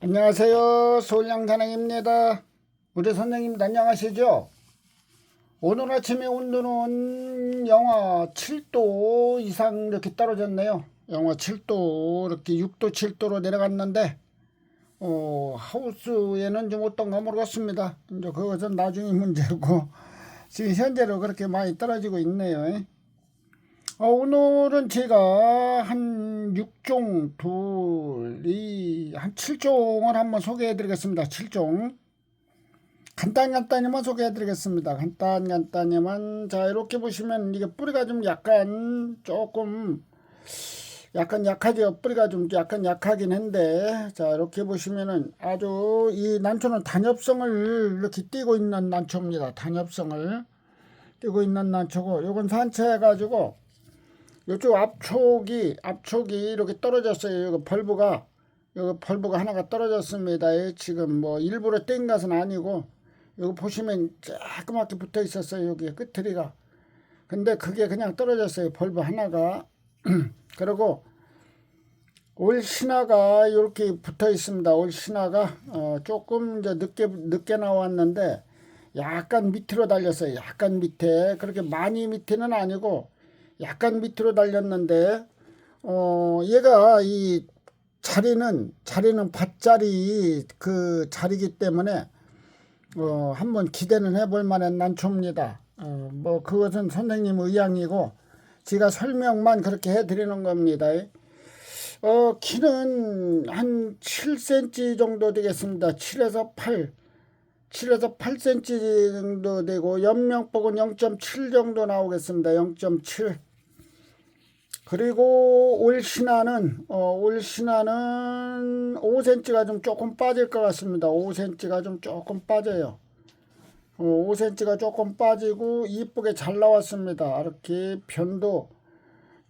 안녕하세요. 서울양산행입니다. 우리 선생님들 안녕하시죠? 오늘 아침에 온도는 영하 7도 이상 이렇게 떨어졌네요. 영하 7도 이렇게 6도 7도로 내려갔는데 어, 하우스에는 좀 어떤가 모르겠습니다. 이제 그것은 나중에 문제고 지금 현재로 그렇게 많이 떨어지고 있네요. 어, 오늘은 제가 한 6종, 둘, 이, 한 7종을 한번 소개해 드리겠습니다. 7종. 간단 간단히만 소개해 드리겠습니다. 간단 간단히만. 자, 이렇게 보시면 이게 뿌리가 좀 약간 조금 약간 약하죠. 뿌리가 좀 약간 약하긴 한데, 자, 이렇게 보시면은 아주 이 난초는 단엽성을 이렇게 띄고 있는 난초입니다. 단엽성을 띄고 있는 난초고, 요건 산채해가지고, 요쪽 앞촉이 앞촉이 이렇게 떨어졌어요. 이거 벌브가 이거 벌브가 하나가 떨어졌습니다. 예, 지금 뭐 일부러 뗀 것은 아니고 이거 보시면 조그맣게 붙어 있었어요. 여기 끝트리가. 근데 그게 그냥 떨어졌어요. 벌브 하나가. 그리고 올 신화가 이렇게 붙어 있습니다. 올 신화가 어, 조금 이제 늦게 늦게 나왔는데 약간 밑으로 달렸어요. 약간 밑에 그렇게 많이 밑에는 아니고 약간 밑으로 달렸는데 어 얘가 이 자리는 자리는 밭자리 그 자리기 때문에 어 한번 기대는 해볼 만한 난초입니다. 어 뭐 그것은 선생님 의향이고 제가 설명만 그렇게 해드리는 겁니다. 어 키는 한 7cm 정도 되겠습니다. 7에서 8. 7에서 8cm 정도 되고 연명폭은 0.7 정도 나오겠습니다. 0.7. 그리고 올 신화는 어, 올 신화는 5cm가 좀 조금 빠질 것 같습니다. 5cm가 좀 조금 빠져요. 어, 5cm가 조금 빠지고 이쁘게 잘 나왔습니다. 이렇게 변도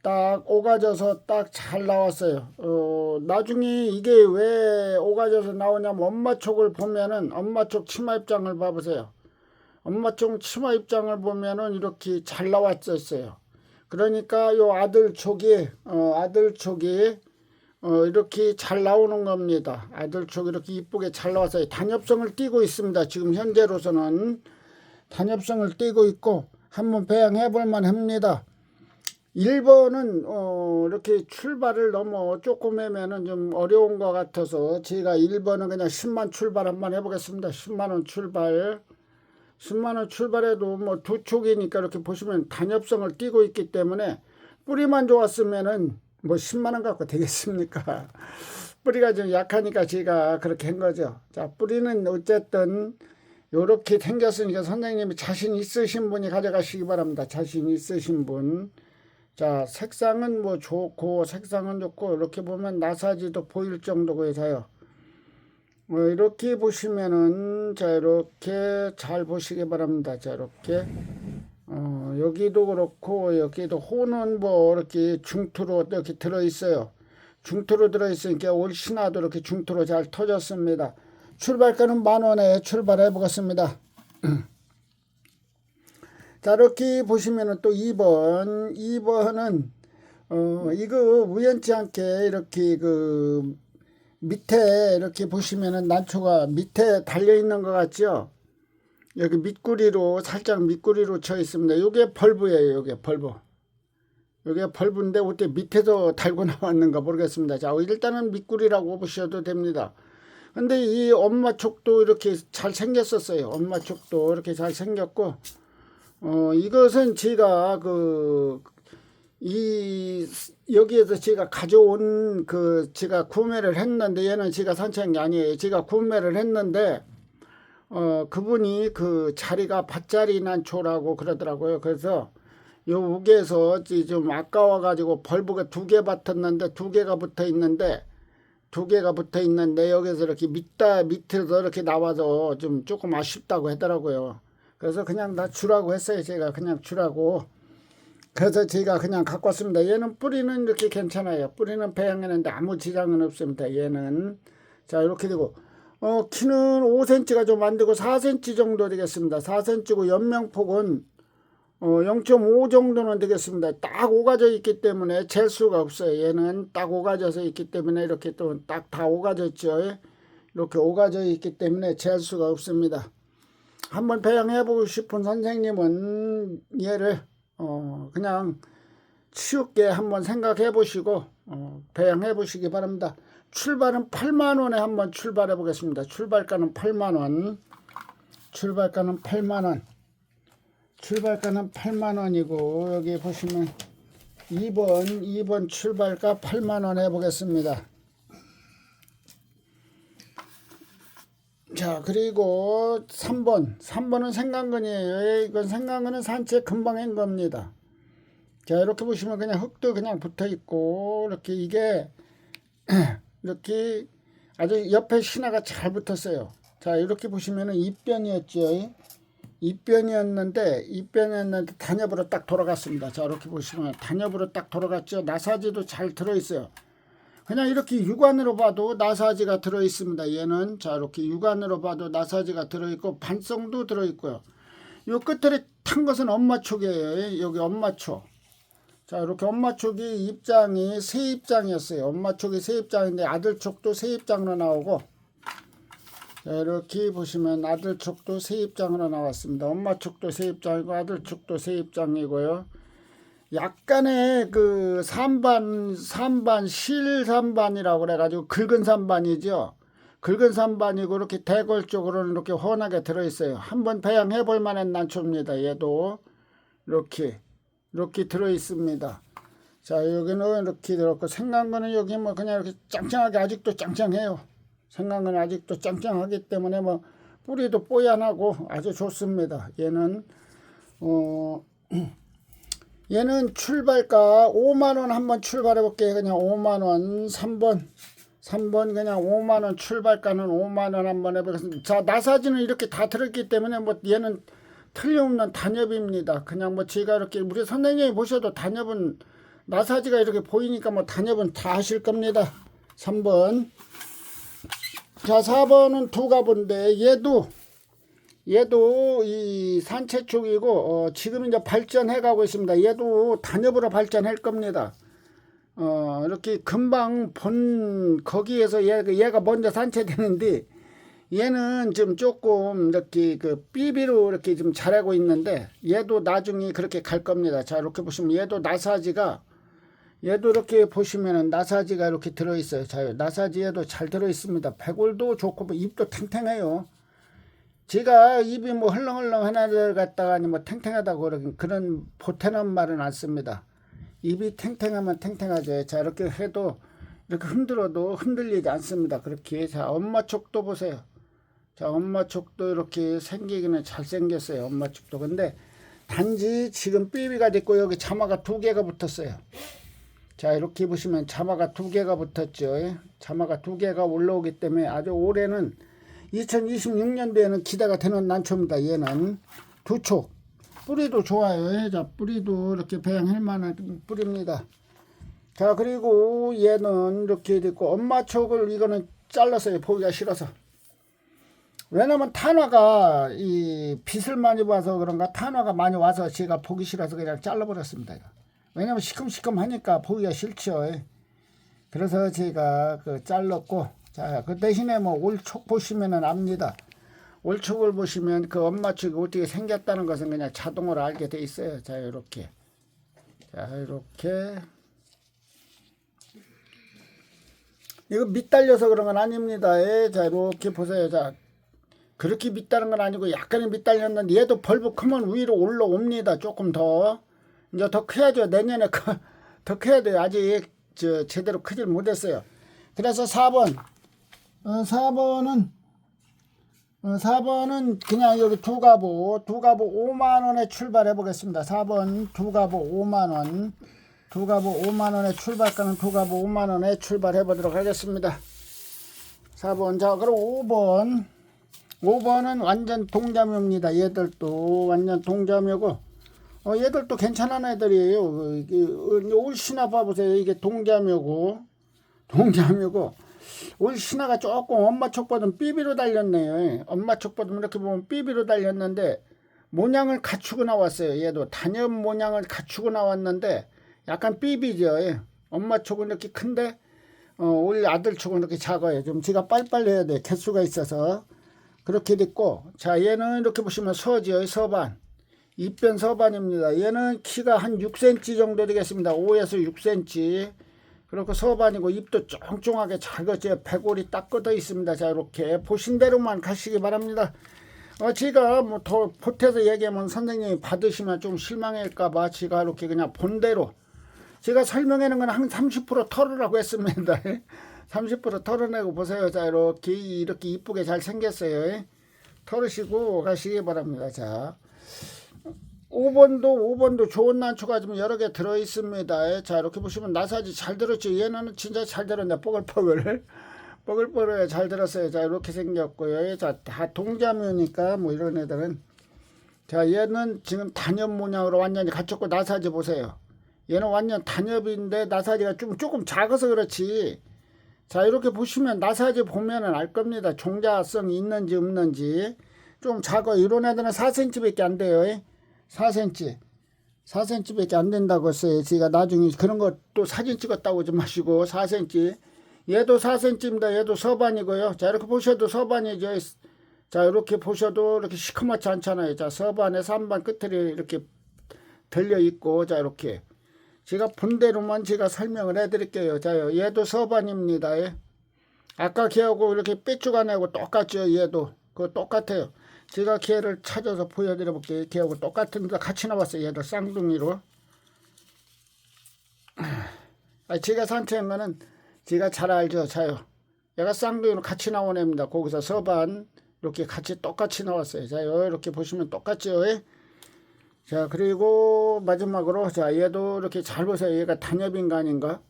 딱 오가져서 딱 잘 나왔어요. 어, 나중에 이게 왜 오가져서 나오냐면 엄마 촉을 보면은 엄마 촉 치마 입장을 봐보세요. 엄마 쪽 치마 입장을 보면은 이렇게 잘 나왔었어요. 그러니까 요 아들 촉이 어, 아들 촉이 어, 이렇게 잘 나오는 겁니다. 아들 촉 이렇게 이쁘게 잘 나왔어요. 단엽성을 띠고 있습니다. 지금 현재로서는 단엽성을 띠고 있고 한번 배양해 볼 만 합니다. 1번은 어, 이렇게 출발을 너무 조금 하면은 좀 어려운 것 같아서 제가 1번은 그냥 10만 출발 한번 해보겠습니다. 10만 원 출발. 10만원 출발해도 뭐 두 촉이니까 이렇게 보시면 단엽성을 띄고 있기 때문에 뿌리만 좋았으면은 뭐 10만원 갖고 되겠습니까? 뿌리가 좀 약하니까 제가 그렇게 한 거죠. 자, 뿌리는 어쨌든 요렇게 생겼으니까 선생님이 자신 있으신 분이 가져가시기 바랍니다. 자신 있으신 분. 자, 색상은 뭐 좋고, 색상은 좋고, 이렇게 보면 나사지도 보일 정도고 해서요. 어, 이렇게 보시면은 자 이렇게 잘 보시기 바랍니다. 자 이렇게 어, 여기도 그렇고 여기도 호는 뭐 이렇게 중투로 이렇게 들어 있어요. 중투로 들어 있으니까 올 신화도 이렇게 중투로 잘 터졌습니다. 출발가는 만 원에 출발해 보겠습니다. 자 이렇게 보시면은 또 2번 2번은 어 이거 우연치 않게 이렇게 그 밑에 이렇게 보시면은 난초가 밑에 달려 있는 것 같죠? 여기 밑구리로 살짝 밑구리로 쳐 있습니다. 이게 벌브예요. 이게 벌브. 이게 벌브인데 어떻게 밑에서 달고 나왔는가 모르겠습니다. 자, 일단은 밑구리라고 보셔도 됩니다. 근데 이 엄마 촉도 이렇게 잘 생겼었어요. 엄마 촉도 이렇게 잘 생겼고, 어, 이것은 제가 그, 이 여기에서 제가 가져온 그 제가 구매를 했는데 얘는 제가 게 아니에요. 제가 구매를 했는데 어 그분이 그 자리가 밭자리 난초라고 그러더라고요. 그래서 요 우개에서 좀 아까워 가지고 벌브가 두개 받았는데 두 개가 붙어 있는데 두 개가 붙어 있는데 여기서 이렇게 밑다 밑에서 이렇게 나와서 좀 조금 아쉽다고 하더라고요. 그래서 그냥 나 주라고 했어요. 제가 그냥 주라고. 그래서 제가 그냥 갖고 왔습니다. 얘는 뿌리는 이렇게 괜찮아요. 뿌리는 배양했는데 아무 지장은 없습니다. 얘는 자 이렇게 되고 어 키는 5cm가 좀 안 되고 4cm 정도 되겠습니다. 4cm고 연명폭은 어 0.5 정도는 되겠습니다. 딱 오가져 있기 때문에 잴 수가 없어요. 얘는 딱 오가져서 있기 때문에 이렇게 또 딱 다 오가졌죠. 이렇게 오가져 있기 때문에 재할 수가 없습니다. 한번 배양해 보고 싶은 선생님은 얘를 어 그냥 쉽게 한번 생각해 보시고 어 배양해 보시기 바랍니다. 출발은 8만 원에 한번 출발해 보겠습니다. 출발가는 8만 원. 출발가는 8만 원. 출발가는 8만 원이고 여기 보시면 2번 2번 출발가 8만 원 해 보겠습니다. 자 그리고 3번 3번은 생강근이에요. 이건 생강근은 산책 금방 한 겁니다. 자 이렇게 보시면 그냥 흙도 그냥 붙어 있고 이렇게 이게 이렇게 아주 옆에 신화가 잘 붙었어요. 자 이렇게 보시면은 입변이었죠. 입변이었는데 입변이었는데 단엽으로 딱 돌아갔습니다. 자 이렇게 보시면 단엽으로 딱 돌아갔죠. 나사지도 잘 들어 있어요. 그냥 이렇게 육안으로 봐도 나사지가 들어 있습니다. 얘는 자 이렇게 육안으로 봐도 나사지가 들어 있고 반성도 들어 있고요. 요 끝에 탄 것은 엄마 촉이에요. 여기 엄마 촉. 자 이렇게 엄마 촉이 입장이 세 입장이었어요. 엄마 촉이 세 입장인데 아들 촉도 세 입장으로 나오고 자, 이렇게 보시면 아들 촉도 세 입장으로 나왔습니다. 엄마 촉도 세 입장이고 아들 촉도 세 입장이고요. 약간의 그 삼반 삼반 실 삼반이라고 그래가지고 긁은 삼반이죠. 긁은 삼반이고 이렇게 대골 쪽으로는 이렇게 훤하게 들어있어요. 한번 배양해 볼 만한 난초입니다. 얘도 이렇게 이렇게 들어 있습니다. 자 여기는 이렇게 들었고 생강근은 여기 뭐 그냥 이렇게 짱짱하게 아직도 짱짱해요. 생강근은 아직도 짱짱하기 때문에 뭐 뿌리도 뽀얀하고 아주 좋습니다. 얘는 어 얘는 출발가 5만원 한번 출발해 볼게요. 그냥 5만원 3번 3번 그냥 5만원 출발가는 5만원 한번 해보겠습니다. 자 나사지는 이렇게 다 들었기 때문에 뭐 얘는 틀림없는 단엽입니다. 그냥 뭐 제가 이렇게 우리 선생님이 보셔도 단엽은 나사지가 이렇게 보이니까 뭐 단엽은 다 하실 겁니다. 3번 자 4번은 두 가본데 얘도 얘도 이 산채 쪽이고 어, 지금 이제 발전해 가고 있습니다. 얘도 단엽으로 발전할 겁니다. 어, 이렇게 금방 본 거기에서 얘, 얘가 먼저 산채되는데 얘는 좀 조금 이렇게 그 삐비로 이렇게 좀 자라고 있는데 얘도 나중에 그렇게 갈 겁니다. 자 이렇게 보시면 얘도 나사지가 얘도 이렇게 보시면은 나사지가 이렇게 들어 있어요. 자 나사지에도 잘 들어 있습니다. 배골도 좋고 뭐 입도 탱탱해요. 제가 입이 뭐 헐렁헐렁 하나를 갖다가 뭐 탱탱하다고 그런 그런 보태는 말은 안 씁니다. 입이 탱탱하면 탱탱하죠. 자 이렇게 해도 이렇게 흔들어도 흔들리지 않습니다. 그렇게 자 엄마 촉도 보세요. 자 엄마 촉도 이렇게 생기기는 잘 생겼어요. 엄마 촉도 근데 단지 지금 삐비가 됐고 여기 자마가 두 개가 붙었어요. 자 이렇게 보시면 자마가 두 개가 붙었죠. 자마가 두 개가 올라오기 때문에 아주 올해는 2026년도에는 기대가 되는 난초입니다. 얘는 두 촉. 뿌리도 좋아요. 자, 뿌리도 이렇게 배양할 만한 뿌리입니다. 자, 그리고 얘는 이렇게 됐고, 엄마 촉을 이거는 잘랐어요. 보기가 싫어서. 왜냐면 탄화가 이 빛을 많이 봐서 그런가 탄화가 많이 와서 제가 보기 싫어서 그냥 잘라버렸습니다. 왜냐면 시큼시큼하니까 보기가 싫죠. 그래서 제가 그 잘랐고 자, 그 대신에 뭐 올촉 보시면은 압니다. 올촉을 보시면 그 엄마축이 어떻게 생겼다는 것은 그냥 자동으로 알게 돼 있어요. 자, 이렇게. 자, 이렇게. 이거 밑달려서 그런 건 아닙니다. 예, 자, 이렇게 보세요. 자, 그렇게 밑다는 건 아니고 약간의 밑달렸는데 얘도 벌브 크면 위로 올라옵니다. 조금 더. 이제 더 커야죠. 내년에 커, 더 커야 돼요. 아직 저 제대로 크질 못했어요. 그래서 4번. 어, 4번은 어, 4번은 그냥 여기 두 가보 두 가보 5만원에 출발해 보겠습니다. 4번 두 가보 5만원 두 가보 5만원에 출발가는 두 가보 5만원에 출발해 보도록 하겠습니다. 4번 자 그럼 5번. 5번은 완전 동자묘입니다. 얘들도 완전 동자묘고. 어, 얘들도 괜찮은 애들이에요. 올 신화 봐보세요. 이게 동자묘고. 동자묘고 올 신화가 조금 엄마 촉보다는 삐비로 달렸네요. 엄마 촉보다는 이렇게 보면 삐비로 달렸는데 모양을 갖추고 나왔어요. 얘도 단엽 모양을 갖추고 나왔는데 약간 삐비죠. 예. 엄마 촉은 이렇게 큰데 어, 우리 아들치고 이렇게 작아요. 좀 제가 빨리빨리 해야 돼. 개수가 있어서. 그렇게 됐고, 자, 얘는 이렇게 보시면 서지요. 서반. 입변 서반입니다. 얘는 키가 한 6cm 정도 되겠습니다. 5에서 6cm. 그리고 서반이고 입도 쫑쫑하게 잘 걷죠. 배골이 딱 걷어 있습니다. 자, 이렇게 보신 대로만 가시기 바랍니다. 어, 제가 뭐 더 보태서 얘기하면 선생님이 받으시면 좀 실망할까봐 제가 이렇게 그냥 본대로 제가 설명하는 건 한 30% 털으라고 했습니다. 30% 털어내고 보세요. 자, 이렇게, 이렇게 이쁘게 잘 생겼어요. 털으시고 가시기 바랍니다. 자. 5번도 5번도 좋은 난초가 좀 여러 개 들어 있습니다. 자 이렇게 보시면 나사지 잘 들었죠. 얘는 진짜 잘 들었네. 뽀글뽀글 뽀글뽀글 잘 들었어요. 자 이렇게 생겼고요. 자다 동자묘니까 뭐 이런 애들은 자 얘는 지금 단엽 모양으로 완전히 갖췄고 나사지 보세요. 얘는 완전 단엽인데 나사지가 좀 조금 작아서 그렇지. 자 이렇게 보시면 나사지 보면은 알 겁니다. 종자성이 있는지 없는지 좀 작아. 이런 애들은 4cm밖에 안 돼요. 4cm. 4cm밖에 안 된다고 했어요. 제가 나중에 그런 거또 사진 찍었다고 좀 마시고 4cm. 얘도 4cm입니다. 얘도 서반이고요. 자 이렇게 보셔도 서반이죠. 자 이렇게 보셔도 이렇게 시커멓지 않잖아요. 자 서반에 3반 끝에 이렇게 들려 있고 자 이렇게 제가 본 대로만 제가 설명을 해드릴게요. 자 얘도 서반입니다. 예. 아까 걔하고 이렇게 빼쭈가내고 똑같죠. 얘도 그 똑같아요. 제가 걔를 찾아서 보여드려 볼게요. 걔하고 똑같은 데 같이 나왔어요. 얘들 쌍둥이로. 아, 제가 거는 제가 잘 알죠. 자요. 얘가 쌍둥이로 같이 나온 애입니다. 거기서 서반 이렇게 같이 똑같이 나왔어요. 자요. 이렇게 보시면 똑같죠. 예? 자 그리고 마지막으로 자 얘도 이렇게 잘 보세요. 얘가 단엽인가 아닌가?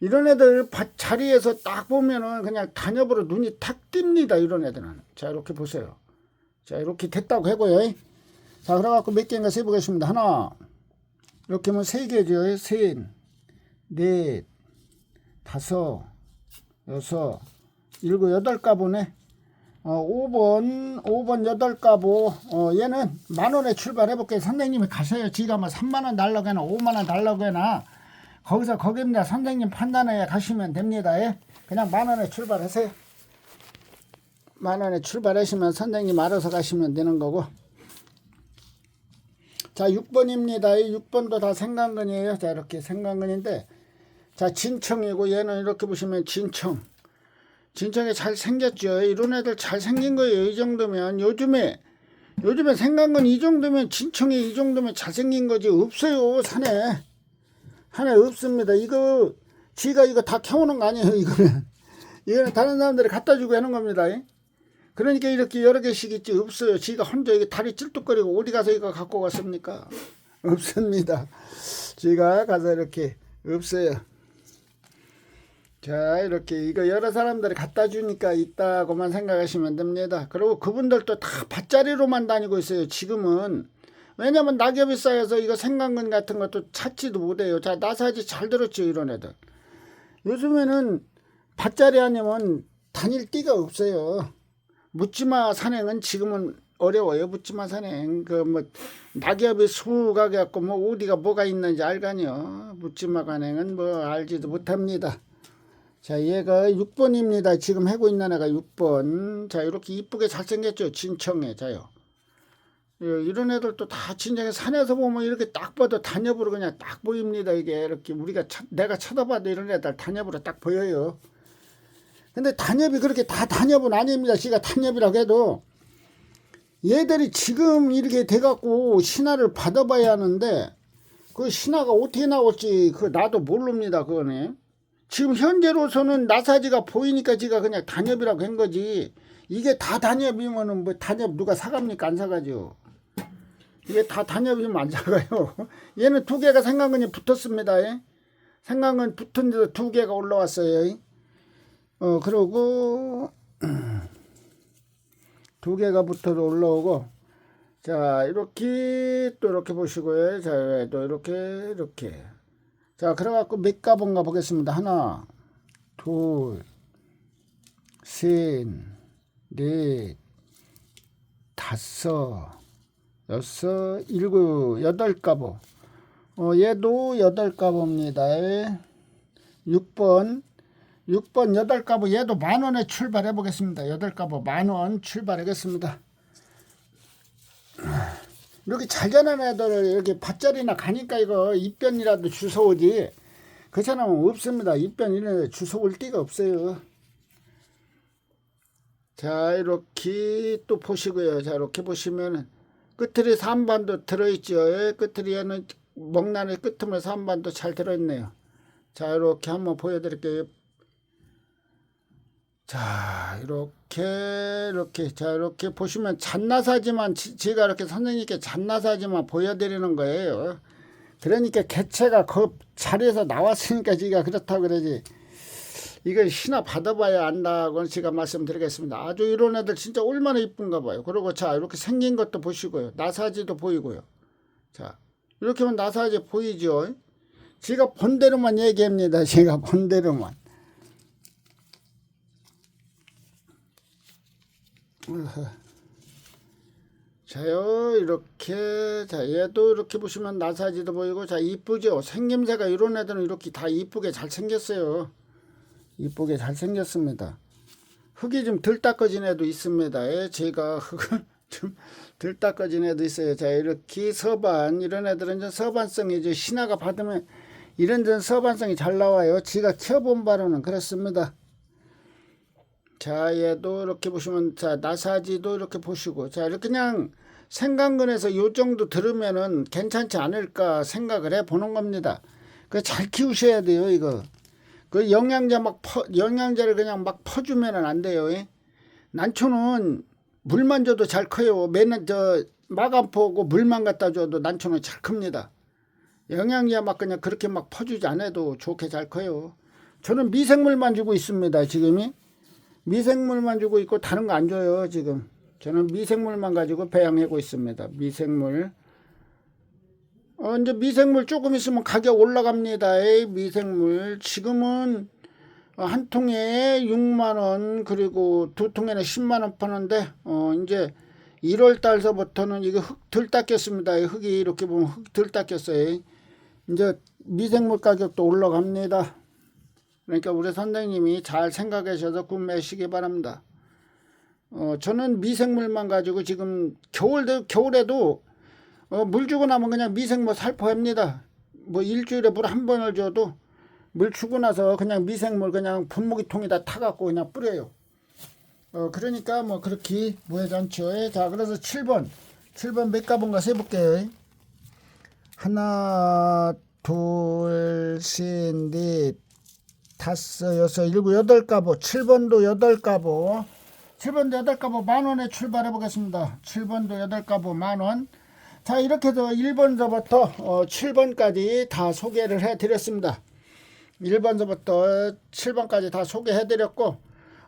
이런 애들 자리에서 딱 보면은 그냥 단엽으로 눈이 탁 띕니다. 이런 애들은. 자 이렇게 보세요. 자 이렇게 됐다고 해고요. 자 그래갖고 몇 개인가 세보겠습니다. 하나 이렇게 하면 세 개죠. 셋, 넷, 다섯, 여섯, 일곱, 여덟 가보네. 어, 5번, 5번 여덟 가보. 어, 얘는 만 원에 출발해볼게요. 선생님이 가셔요. 지가 뭐 3만원 달라고 해나 5만원 달라고 해나 거기서 거기입니다. 선생님 판단에 가시면 됩니다. 예? 그냥 만 원에 출발하세요. 만 원에 출발하시면 선생님 알아서 가시면 되는 거고. 자, 6번입니다. 이 6번도 다 생강근이에요. 자, 이렇게 생강근인데, 자, 진청이고, 얘는 이렇게 보시면 진청. 진청이 잘 생겼죠. 이런 애들 잘 생긴 거예요. 이 정도면. 요즘에, 요즘에 생강근 이 정도면, 진청이 이 정도면 잘 생긴 거지. 없어요. 산에. 산에 없습니다. 이거, 지가 이거 다 캐오는 거 아니에요. 이거는. 이거는 다른 사람들이 갖다 주고 하는 겁니다. 그러니까 이렇게 여러 개씩 있지 없어요. 지가 혼자 이게 다리 찔뚝거리고 어디 가서 이거 갖고 갔습니까? 없습니다. 지가 가서 이렇게 없어요. 자 이렇게 이거 여러 사람들이 갖다 주니까 있다고만 생각하시면 됩니다. 그리고 그분들도 다 밭자리로만 다니고 있어요. 지금은 왜냐면 낙엽이 쌓여서 이거 생강근 같은 것도 찾지도 못해요. 자 나사지 잘 들었죠 이런 애들. 요즘에는 밭자리 아니면 다닐 데가 없어요. 묻지마 산행은 지금은 어려워요. 묻지마 산행. 그 뭐 낙엽이 수가 갖고 뭐 어디가 뭐가 있는지 알가뇨. 묻지마 관행은 뭐 알지도 못합니다. 자, 얘가 6번입니다. 지금 하고 있는 애가 6번. 자, 이렇게 이쁘게 잘생겼죠. 진청에. 자요. 예, 이런 애들도 다 진정에 산에서 보면 이렇게 딱 봐도 단엽으로 그냥 딱 보입니다. 이게 이렇게 우리가 차, 내가 쳐다봐도 이런 애들 단엽으로 딱 보여요. 근데 단엽이 그렇게 다 단엽은 아닙니다. 씨가 단엽이라고 해도 얘들이 지금 이렇게 돼갖고 신화를 받아봐야 하는데 그 신화가 어떻게 나올지 그 나도 모릅니다. 그거는 지금 현재로서는 나사지가 보이니까 지가 그냥 단엽이라고 한 거지 이게 다 단엽이면은 뭐 단엽 누가 사갑니까 안 사가죠. 이게 다 단엽이면 안 사가요. 얘는 두 개가 생강근이 붙었습니다. 예? 생강근 붙은 데도 두 개가 올라왔어요. 어, 그러고, 두 개가 붙어서 올라오고, 자, 이렇게, 또 이렇게 보시고요. 자, 또 이렇게, 이렇게. 자, 그래갖고 몇 가본 가 보겠습니다. 하나, 둘, 셋, 넷, 다섯, 여섯, 일곱, 여덟 가보. 어, 얘도 여덟 가보입니다. 6번. 6번 여덟 가보 얘도 만 원에 출발해 보겠습니다. 여덟 가보 만원 출발하겠습니다. 이렇게 잘 자란 애들을 이렇게 밭자리나 가니까 이거 입변이라도 주워오지. 그 사람은 없습니다. 입변 이런 애 주워올 데가 없어요. 자 이렇게 또 보시고요. 자 이렇게 보시면은 끝틀에 3반도 들어있죠. 예, 끝틀에는 먹나니 끝틈에 3반도 잘 들어있네요. 자 이렇게 한번 보여드릴게요. 자 이렇게 이렇게 자 이렇게 보시면 잔나사지만 지- 제가 이렇게 선생님께 잔나사지만 보여드리는 거예요. 그러니까 개체가 그 자리에서 나왔으니까 제가 그렇다고 그러지. 이걸 신화 받아봐야 안다고 제가 말씀드리겠습니다. 아주 이런 애들 진짜 얼마나 이쁜가 봐요. 그리고 자 이렇게 생긴 것도 보시고요. 나사지도 보이고요. 자 이렇게 하면 나사지 보이죠. 제가 본 대로만 얘기합니다. 제가 본 대로만. 자요 이렇게. 자 얘도 이렇게 보시면 나사지도 보이고 자 이쁘죠? 생김새가 이런 애들은 이렇게 다 이쁘게 잘 생겼어요. 이쁘게 잘 생겼습니다. 흙이 좀 덜 닦아진 애도 있습니다. 예, 제가 흙을 좀 덜 닦아진 애도 있어요. 자 이렇게 서반 이런 애들은 좀 서반성이 이제 신화가 받으면 이런 데는 서반성이 잘 나와요. 제가 키워본 바로는 그렇습니다 자, 얘도 이렇게 보시면, 자, 나사지도 이렇게 보시고, 자, 이렇게 그냥 생강근에서 요 정도 들으면은 괜찮지 않을까 생각을 해 보는 겁니다. 그 잘 키우셔야 돼요, 이거. 그 영양제 막 퍼, 영양제를 그냥 막 퍼주면은 안 돼요. 예? 난초는 물만 줘도 잘 커요. 맨날 저 마감 포고 물만 갖다 줘도 난초는 잘 큽니다. 영양제 막 그냥 그렇게 막 퍼주지 않아도 좋게 잘 커요. 저는 미생물만 주고 있습니다, 지금이. 미생물만 주고 있고 다른 거 안 줘요 지금. 저는 미생물만 가지고 배양하고 있습니다. 미생물. 어 이제 미생물 조금 있으면 가격 올라갑니다. 에이, 미생물. 지금은 어, 한 통에 6만원 그리고 두 통에는 10만원 파는데 어 이제 1월 달서부터는 이거 흙덜 닦였습니다. 이 흙이 이렇게 보면 흙덜 닦였어요. 이제 미생물 가격도 올라갑니다 그러니까 우리 선생님이 잘 생각하셔서 구매하시기 바랍니다. 어, 저는 미생물만 가지고 지금 겨울도, 겨울에도 어, 물 주고 나면 그냥 미생물 살포합니다. 뭐 일주일에 물 한 번을 줘도 물 주고 나서 그냥 미생물 그냥 분무기통에다 타갖고 그냥 뿌려요. 어, 그러니까 뭐 그렇게. 예, 자, 그래서 7번. 7번 몇 가본가 세볼게요. 하나, 둘, 셋, 넷, 다섯, 여섯, 일곱, 여덟 가보. 7번도 여덟 가보. 7번도 여덟 가보 만 원에 출발해 보겠습니다. 7번도 여덟 가보 만 원. 자, 이렇게 해서 1번서부터 어, 7번까지 다 소개를 해 드렸습니다. 1번서부터 7번까지 다 소개해 드렸고,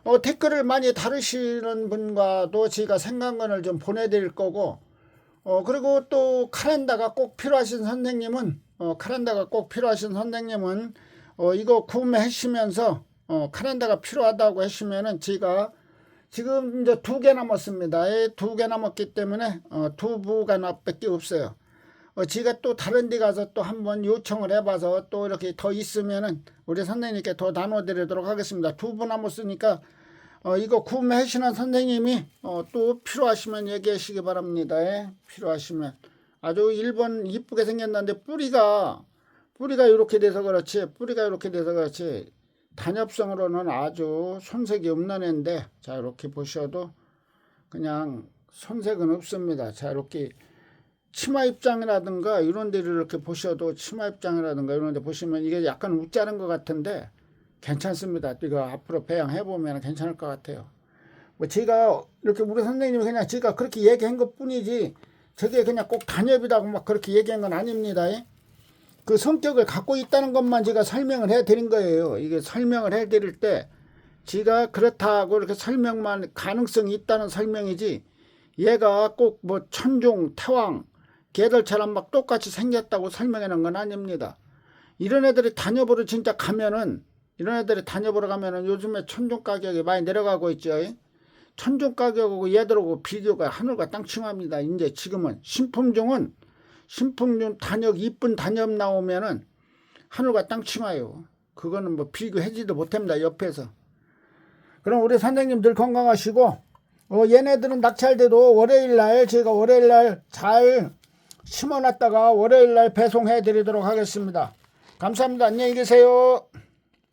어, 댓글을 많이 다루시는 분과도 제가 생각건을 좀 보내 드릴 거고, 어, 그리고 또 카렌다가 꼭 필요하신 선생님은, 어, 카렌다가 꼭 필요하신 선생님은, 어, 이거 구매하시면서 어, 카렌다가 필요하다고 하시면은 제가 지금 이제 두 개 남았습니다. 두 개 남았기 때문에 어, 두 부가 나밖에 없어요. 어, 제가 또 다른 데 가서 또 한번 요청을 해봐서 또 이렇게 더 있으면은 우리 선생님께 더 나눠드리도록 하겠습니다. 두 부 남았으니까 어, 이거 구매하시는 선생님이 어, 또 필요하시면 얘기하시기 바랍니다. 예? 필요하시면 아주 1번 이쁘게 생겼는데 뿌리가 뿌리가 이렇게 돼서 그렇지 뿌리가 이렇게 돼서 그렇지. 단엽성으로는 아주 손색이 없는 애인데 자 이렇게 보셔도 그냥 손색은 없습니다. 자 이렇게 치마 입장이라든가 이런 데를 이렇게 보셔도 치마 입장이라든가 이런 데 보시면 이게 약간 웃자는 것 같은데 괜찮습니다. 이거 앞으로 배양해 보면 괜찮을 것 같아요. 뭐 제가 이렇게 우리 선생님이 그냥 제가 그렇게 얘기한 것 뿐이지 저게 그냥 꼭 단엽이라고 막 그렇게 얘기한 건 아닙니다. 예? 그 성격을 갖고 있다는 것만 제가 설명을 해 드린 거예요. 이게 설명을 해 드릴 때 제가 그렇다고 이렇게 설명만 가능성이 있다는 설명이지 얘가 꼭 뭐 천종, 태왕, 개들처럼 막 똑같이 생겼다고 설명하는 건 아닙니다. 이런 애들이 단협으로 진짜 가면은 이런 애들이 단협으로 가면은 요즘에 천종 가격이 많이 내려가고 있죠. 천종 가격하고 얘들하고 비교가 하늘과 땅침합니다. 이제 지금은 신품종은 신풍준 단역 이쁜 단엽 나오면은 하늘과 땅 치마요. 그거는 뭐 비교하지도 못합니다. 옆에서. 그럼 우리 선생님 들 건강하시고 어, 얘네들은 낙찰돼도 월요일 날 제가 월요일 날 잘 심어놨다가 월요일 날 배송해 드리도록 하겠습니다. 감사합니다. 안녕히 계세요.